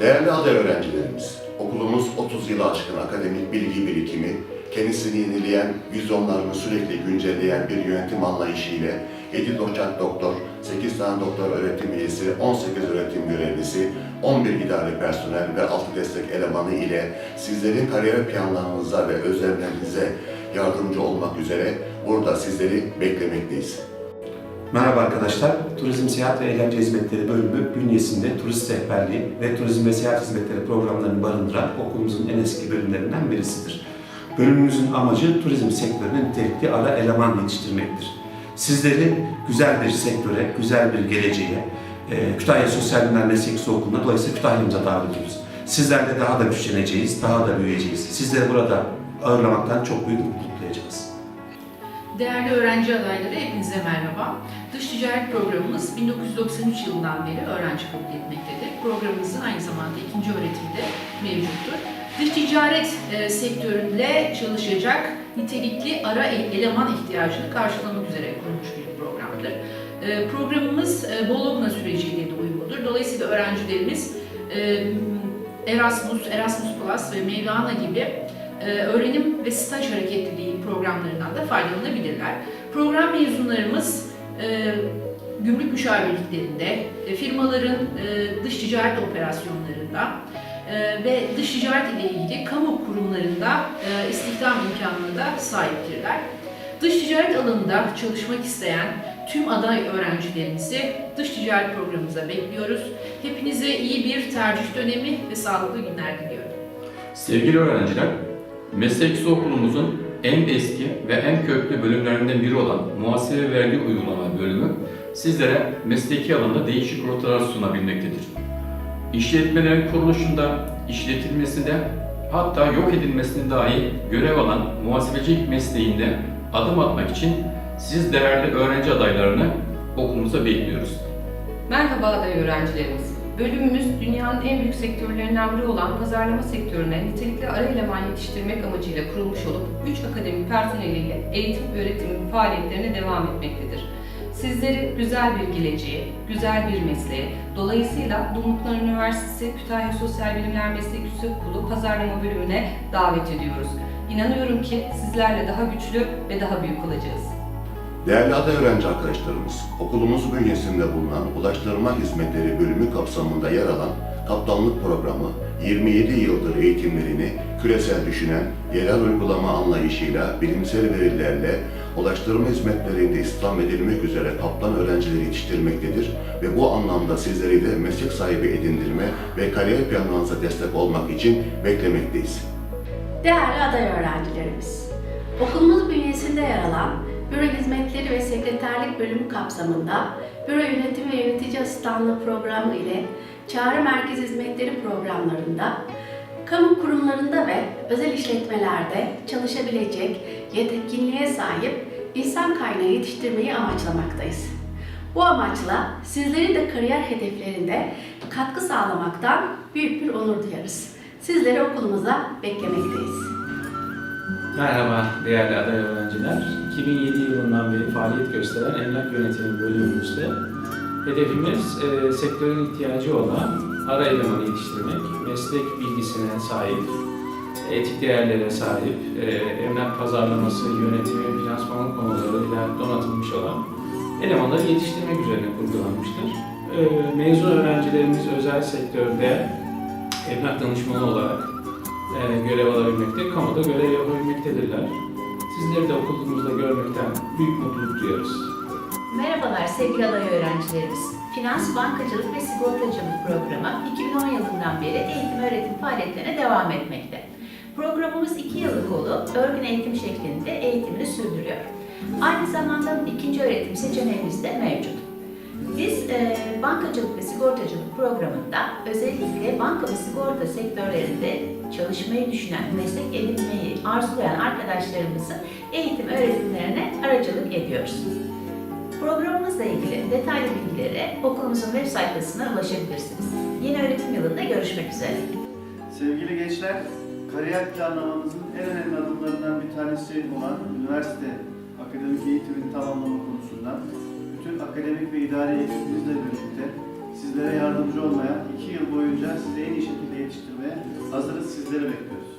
Değerli aday öğrencilerimiz, okulumuz 30 yılı aşkın akademik bilgi birikimi, kendisini yenileyen, vizyonlarını sürekli güncelleyen bir yönetim anlayışı ile 7 doçent doktor, 8 tane doktor öğretim üyesi, 18 öğretim görevlisi, 11 idari personel ve 6 destek elemanı ile sizlerin kariyer planlarınıza ve özlemlerinize yardımcı olmak üzere burada sizleri beklemekteyiz. Merhaba arkadaşlar, Turizm Seyahat ve Eğlence Hizmetleri bölümü bünyesinde turist rehberliği ve turizm ve seyahat hizmetleri programlarını barındıran okulumuzun en eski bölümlerinden birisidir. Bölümümüzün amacı turizm sektörüne nitelikli ara eleman yetiştirmektir. Sizleri güzel bir sektöre, güzel bir geleceğe, e, Kütahya Sosyal Bilimler Meslek Okulu'na dolayısıyla Kütahya'mıza davet ediyoruz. Sizlerle daha da güçleneceğiz, daha da büyüyeceğiz. Sizleri burada ağırlamaktan çok büyük mutluluk. Değerli öğrenci adayları hepinize merhaba. Dış ticaret programımız 1993 yılından beri öğrenci kabul etmektedir. Programımızın aynı zamanda ikinci öğretimde mevcuttur. Dış ticaret e, sektöründe çalışacak nitelikli ara e- eleman ihtiyacını karşılamak üzere kurulmuş bir programdır. E, programımız e, Bologna süreciyle de uyumludur. Dolayısıyla öğrencilerimiz e, Erasmus, Erasmus Plus ve Mevlana gibi öğrenim ve staj hareketliliği programlarından da faydalanabilirler. Program mezunlarımız e, gümrük müşavirliklerinde, e, firmaların e, dış ticaret operasyonlarında ve dış ticaret ile ilgili kamu kurumlarında istihdam imkanına da sahiptirler. Dış ticaret alanında çalışmak isteyen tüm aday öğrencilerimizi dış ticaret programımıza bekliyoruz. Hepinize iyi bir tercih dönemi ve sağlıklı günler diliyorum. Sevgili öğrenciler, meslek okulumuzun en eski ve en köklü bölümlerinden biri olan muhasebe vergi uygulama bölümü sizlere mesleki alanda değişik rotalar sunabilmektedir. İşletmelerin kuruluşunda, işletilmesinde hatta yok edilmesinde dahi görev alan muhasebecilik mesleğinde adım atmak için siz değerli öğrenci adaylarını okulumuza bekliyoruz. Merhaba aday öğrencilerimiz. Bölümümüz dünyanın en büyük sektörlerinden biri olan pazarlama sektörüne nitelikli ara eleman yetiştirmek amacıyla kurulmuş olup 3 akademik personeliyle eğitim öğretim faaliyetlerine devam etmektedir. Sizleri güzel bir geleceğe, güzel bir mesleğe, dolayısıyla Dumlupınar Üniversitesi Kütahya Sosyal Bilimler Meslek Yüksek Okulu Pazarlama Bölümüne davet ediyoruz. İnanıyorum ki sizlerle daha güçlü ve daha büyük olacağız. Değerli aday öğrenci arkadaşlarımız, okulumuz bünyesinde bulunan Ulaştırma Hizmetleri bölümü kapsamında yer alan kaptanlık programı 27 yıldır eğitimlerini küresel düşünen, yerel uygulama anlayışıyla, bilimsel verilerle ulaştırma hizmetlerinde istihdam edilmek üzere kaptan öğrencileri yetiştirmektedir ve bu anlamda sizleri de meslek sahibi edindirme ve kariyer planlarınıza destek olmak için beklemekteyiz. Değerli aday öğrencilerimiz, okulumuz bünyesinde yer alan Büro Hizmetleri ve Sekreterlik Bölümü kapsamında Büro Yönetimi ve Yönetici Asistanlığı Programı ile Çağrı Merkez Hizmetleri programlarında kamu kurumlarında ve özel işletmelerde çalışabilecek yetkinliğe sahip insan kaynağı yetiştirmeyi amaçlamaktayız. Bu amaçla sizlerin de kariyer hedeflerinde katkı sağlamaktan büyük bir onur duyarız. Sizleri okulumuza beklemekteyiz. Merhaba değerli aday öğrenciler. 2007 yılından beri faaliyet gösteren emlak yönetimi bölümümüzde hedefimiz e, sektörün ihtiyacı olan ara elemanı yetiştirmek, meslek bilgisine sahip, etik değerlere sahip, e, emlak pazarlaması, yönetimi, finansman konularıyla donatılmış olan elemanları yetiştirmek üzerine kurgulanmıştır. E, mezun öğrencilerimiz özel sektörde emlak danışmanı olarak e, alabilmekte, kamuda görev yapabilmektedirler. Sizleri de okulumuzda görmekten büyük mutluluk duyarız. Merhabalar sevgili aday öğrencilerimiz. Finans, Bankacılık ve Sigortacılık programı 2010 yılından beri eğitim öğretim faaliyetlerine devam etmekte. Programımız 2 yıllık olup örgün eğitim şeklinde eğitimini sürdürüyor. Aynı zamanda ikinci öğretim seçeneğimiz de mevcut. Biz e, bankacılık ve sigortacılık programında özellikle banka ve sigorta sektörlerinde çalışmayı düşünen, meslek edinmeyi arzulayan arkadaşlarımızın eğitim öğretimlerine aracılık ediyoruz. Programımızla ilgili detaylı bilgilere okulumuzun web sayfasına ulaşabilirsiniz. Yeni öğretim yılında görüşmek üzere. Sevgili gençler, kariyer planlamamızın en önemli adımlarından bir tanesi olan üniversite akademik eğitimini tamamlama konusunda akademik ve idari eğitimimizle birlikte sizlere yardımcı olmaya, iki yıl boyunca sizi en iyi şekilde yetiştirmeye hazırız, sizleri bekliyoruz.